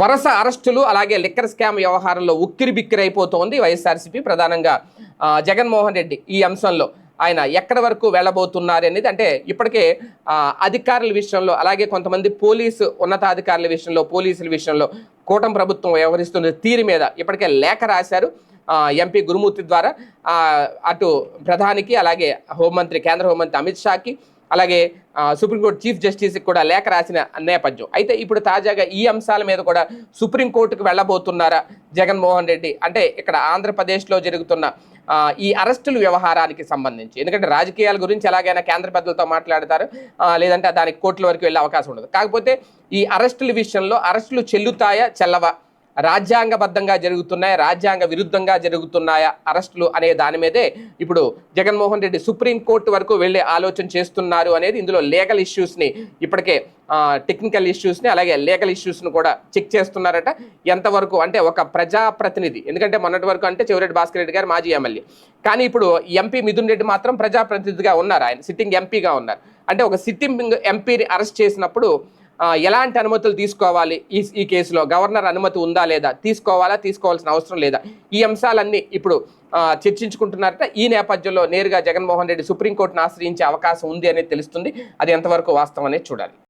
వరుస అరెస్టులు అలాగే లిక్కర్ స్కామ్ వ్యవహారంలో ఉక్కిరి బిక్కిరి అయిపోతోంది వైఎస్ఆర్సీపీ ప్రధానంగా జగన్మోహన్ రెడ్డి ఈ అంశంలో. ఆయన ఎక్కడి వరకు వెళ్ళబోతున్నారు అనేది అంటే ఇప్పటికే అధికారుల విషయంలో అలాగే కొంతమంది పోలీసు ఉన్నతాధికారుల విషయంలో పోలీసుల విషయంలో కూటమి ప్రభుత్వం వ్యవహరిస్తున్న తీరు మీద ఇప్పటికే లేఖ రాశారు ఎంపీ గురుమూర్తి ద్వారా. అటు ప్రధానికి అలాగే హోంమంత్రి కేంద్ర హోంమంత్రి అమిత్ షాకి అలాగే సుప్రీంకోర్టు చీఫ్ జస్టిస్కి కూడా లేఖ రాసిన నేపథ్యం. అయితే ఇప్పుడు తాజాగా ఈ అంశాల మీద కూడా సుప్రీంకోర్టుకు వెళ్ళబోతున్నారా జగన్మోహన్ రెడ్డి? అంటే ఇక్కడ ఆంధ్రప్రదేశ్లో జరుగుతున్న ఈ అరెస్టుల వ్యవహారానికి సంబంధించి. ఎందుకంటే రాజకీయాల గురించి ఎలాగైనా కేంద్ర పెద్దలతో మాట్లాడతారు లేదంటే దానికి కోర్టుల వరకు వెళ్ళే అవకాశం ఉండదు. కాకపోతే ఈ అరెస్టుల విషయంలో అరెస్టులు చెల్లుతాయా చెల్లవా? రాజ్యాంగబద్ధంగా జరుగుతున్నాయా? రాజ్యాంగ విరుద్ధంగా జరుగుతున్నాయా? అరెస్టులు అనే దాని మీదే ఇప్పుడు జగన్మోహన్ రెడ్డి సుప్రీంకోర్టు వరకు వెళ్ళే ఆలోచన చేస్తున్నారు అనేది ఇందులో లీగల్ ఇష్యూస్ని ఇప్పటికే టెక్నికల్ ఇష్యూస్ని అలాగే లీగల్ ఇష్యూస్ని కూడా చెక్ చేస్తున్నారట. ఎంతవరకు అంటే ఒక ప్రజాప్రతినిధి ఎందుకంటే మొన్నటి వరకు అంటే చెవిరెడ్డి భాస్కర్ రెడ్డి గారు మాజీ ఎమ్మెల్యే. కానీ ఇప్పుడు ఎంపీ మిథున్ రెడ్డి మాత్రం ప్రజాప్రతినిధిగా ఉన్నారు ఆయన సిట్టింగ్ ఎంపీగా ఉన్నారు. అంటే ఒక సిట్టింగ్ ఎంపీని అరెస్ట్ చేసినప్పుడు ఎలాంటి అనుమతులు తీసుకోవాలి ఈ ఈ కేసులో? గవర్నర్ అనుమతి ఉందా లేదా? తీసుకోవాలా? తీసుకోవాల్సిన అవసరం లేదా? ఈ అంశాలన్నీ ఇప్పుడు చర్చించుకుంటున్నారట. ఈ నేపథ్యంలో నేరుగా జగన్మోహన్ రెడ్డి సుప్రీంకోర్టును ఆశ్రయించే అవకాశం ఉంది అనేది తెలుస్తుంది. అది ఎంతవరకు వాస్తవం అనేది చూడాలి.